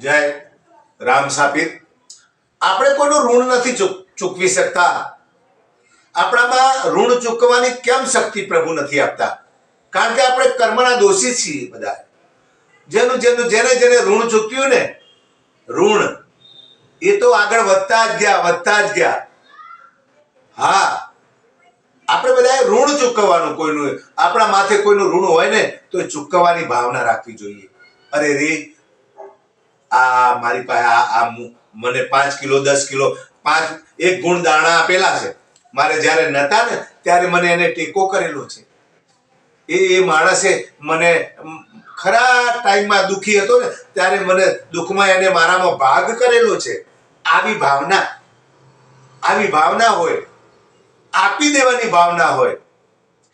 જય રામ સાપિત આપણે કોઈનું ઋણ નથી ચૂક- ચૂકવી શકતા. આપણામાં ઋણ ચૂકવવાની કેમ શક્તિ પ્રભુ નથી આપતા? કારણ કે આપણે કર્મના દોષી છીએ બધા. જેનું જેનું, જેને જેને ઋણ ચૂક્યું ને, ઋણ, એ તો આગળ વધતા જ ગયા, વધતા જ ગયા. હા. આપણે બધાએ ઋણ ચૂકવવાનું કોઈનું, આપણા માથે કોઈનું ઋણ હોય ને, તો ચૂકવવાની ભાવના રાખવી જોઈએ. અરે રે આ મારી પાસે આ આ મને પાંચ કિલો, દસ કિલો, પાંચ એક ગુણ દાણા આપેલા છે. મારે જ્યારે નતા ને, ત્યારે મને એને ટેકો કરેલો છે. એ એ માણસે મને ખરા ટાઈમમાં દુખી હતો ને, ત્યારે મને દુઃખમાં એને મારામાં ભાગ કરેલો છે. આવી ભાવના. આવી ભાવના હોય. આપી દેવાની ભાવના હોય.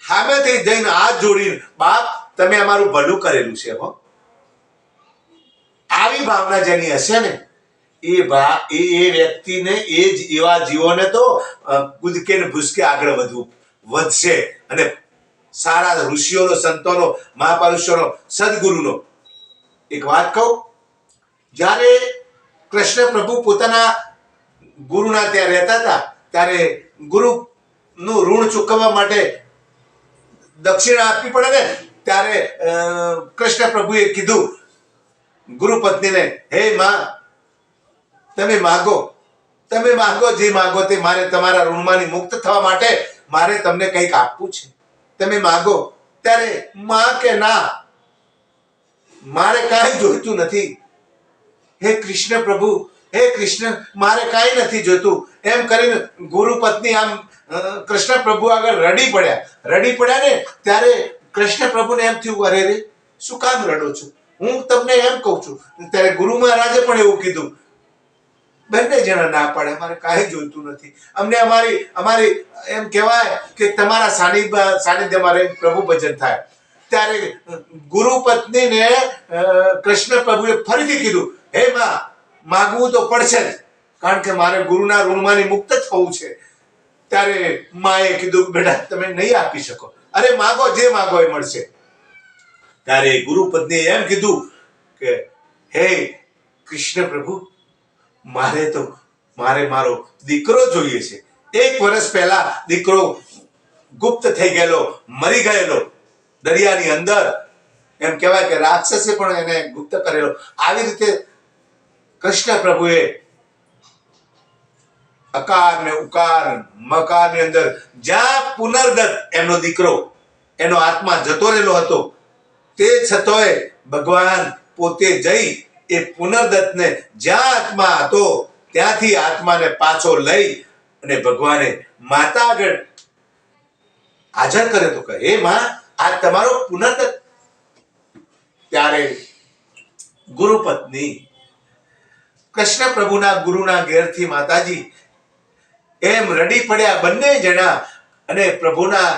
સામેથી જઈને હાથ જોડીને, બાપ, તમે અમારું ભલું કરેલું છે હો. આવી ભાવના જેની હશે ને, એ ભા, એ એ વ્યક્તિને, એ જ એવા જીવોને તો કૂદકે ને ભૂસકે આગળ વધવું, વધશે. અને સારા ઋષિઓનો, સંતોનો, મહાપુરુષોનો, સદગુરુનો, એક વાત કહું, જ્યારે કૃષ્ણ પ્રભુ પોતાના ગુરુના ત્યાં રહેતા હતા, ત્યારે ગુરુનું ઋણ ચૂકવવા માટે દક્ષિણા આપવી પડે ને, ત્યારે કૃષ્ણ પ્રભુએ કીધું ગુરુ પત્નીને હે માં, તમે માગો તમે માગો જે માગો તે મારે તમારા ઋણમાંથી મુક્ત થવા માટે મારે તમને કંઈક આપવું છે. તમે માગો ત્યારે માં કે ના, મારે કાંઈ જોઈતું નથી. હે કૃષ્ણ પ્રભુ, હે કૃષ્ણ, મારે કાંઈ નથી જોઈતું. એમ કરીને ગુરુ પત્ની આમ કૃષ્ણ પ્રભુ આગળ રડી પડ્યા. રડી પડ્યા ને ત્યારે કૃષ્ણ પ્રભુને એમ થયું, અરે રે, શું કામ રડો છો? હું તમને એમ કહું છું, ત્યારે ગુરુ મહારાજે પણ એવું કીધું, બંને જણા ના પાડે, અમારે કાંઈ જોઈતું નથી. અમને અમારી અમારી એમ કહેવાય કે તમારા સાનિધ્ય, સાનિધ્યમાં રહી પ્રભુ ભજન થાય. ત્યારે ગુરુ પત્નીને કૃષ્ણ પ્રભુએ ફરીથી કીધું, હે માં, માગવું તો પડશે જ, કારણ કે મારે ગુરુના ઋણમાંથી મુક્ત થવું છે. ત્યારે માએ કીધું, બેટા, તમે નહીં આપી શકો. અરે, માગો, જે માગો એ મળશે. ત્યારે ગુરુપદને એમ કીધું કે, હે કૃષ્ણ પ્રભુ, મારે તો, મારે મારો દીકરો જોઈએ છે. એક વર્ષ પહેલા દીકરો ગુપ્ત થઈ ગયેલો, મરી ગયેલો, દરિયાની અંદર. એમ કહેવાય કે રાક્ષસે પણ એને ગુપ્ત કરેલો. આવી રીતે કૃષ્ણ પ્રભુએ અકાર ને ઉકાર, મકારની અંદર જ્યાં પુનર્દત્ત એમનો દીકરો, એનો આત્મા જતો રહેલો હતો તે છતોય ભગવાન પોતે જઈ એ પુનર્દત્તને જ્યાં આત્મા હતો, ત્યાંથી આત્માને પાછો લઈ અને ભગવાને માતા આગળ હાજર કરે તો કહે માં, આ તમારો પુનર્દત્ત ત્યારે ગુરુ પત્ની કૃષ્ણ પ્રભુના ગુરુના ઘેરથી માતાજી, એમ રડી પડ્યા બંને જણા અને પ્રભુના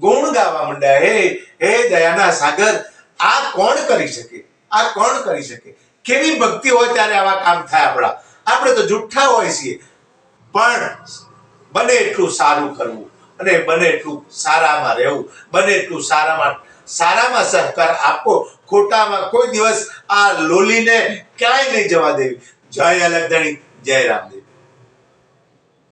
ગુણ ગાવા માંડ્યા. હે હે દયાના સાગર, આ કોણ કરી શકે? આ કોણ કરી શકે? કેવી ભક્તિ હોય ત્યારે આવા કામ થાય આપણા. આપણે તો જુઠ્ઠા હોય છીએ. પણ બને એટલું સારું કરવું અને બને એટલું સારામાં રહેવું. બને એટલું સારામાં સારામાં સહકાર આપો ખોટામાં કોઈ દિવસ આ લોલીને ક્યાંય નહીં જવા દેવી. જય અલગધણી જય રામદેવ.